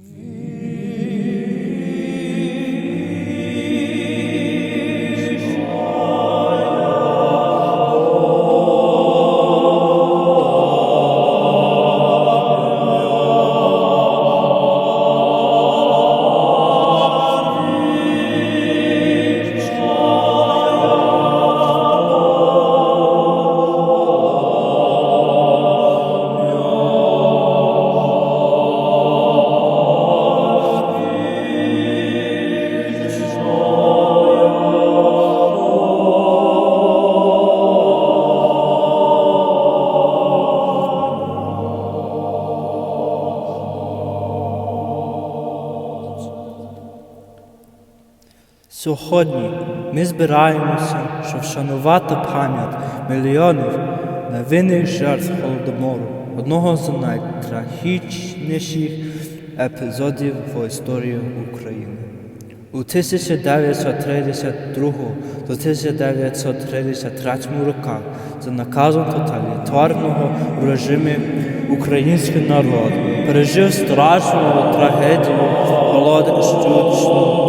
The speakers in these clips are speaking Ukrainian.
Mm. Сьогодні ми збираємося, щоб вшанувати пам'ять мільйонів невинних жертв Голодомору, одного з найтрагічніших епізодів в історії України. У 1932 до 1933 роках за наказом тоталітарного режиму український народ пережив страшну трагедію голоду штучно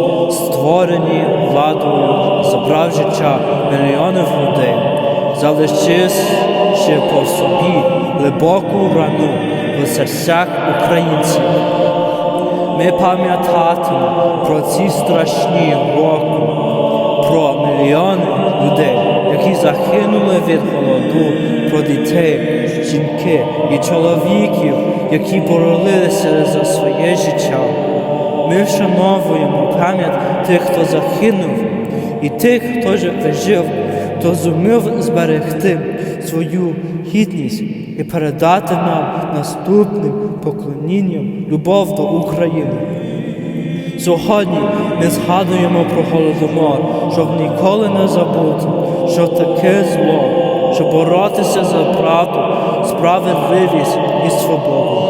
життя мільйонів людей, залишивши по собі глибоку рану в серцях українців. Ми пам'ятатимемо про ці страшні роки, про мільйони людей, які загинули від голоду, про дітей, жінки і чоловіків, які боролися за своє життя. Ми вшановуємо пам'ять тих, хто загинув, і тих, хто ж вижив, хто зумів зберегти свою гідність і передати нам наступним поклонінням любов до України. Сьогодні ми згадуємо про голодомор, щоб ніколи не забути, що таке зло, щоб боротися за правду, справедливість і свободу.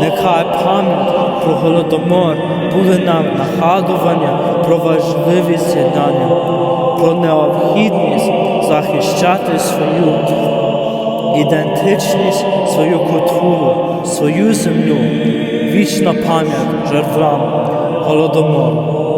Нехай пам'ять про голодомор буде нам нагадування про важливість єднання, про необхідність захищати свою ідентичність, свою культуру, свою землю, вічна пам'ять жертвам голодомору.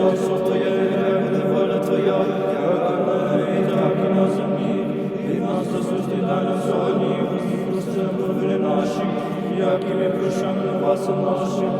Царство Твоє, буде воля Твоя, як на і на землі. І нас дай нам сьогодні, і прости наші, як і ми прощаємо вас нашим,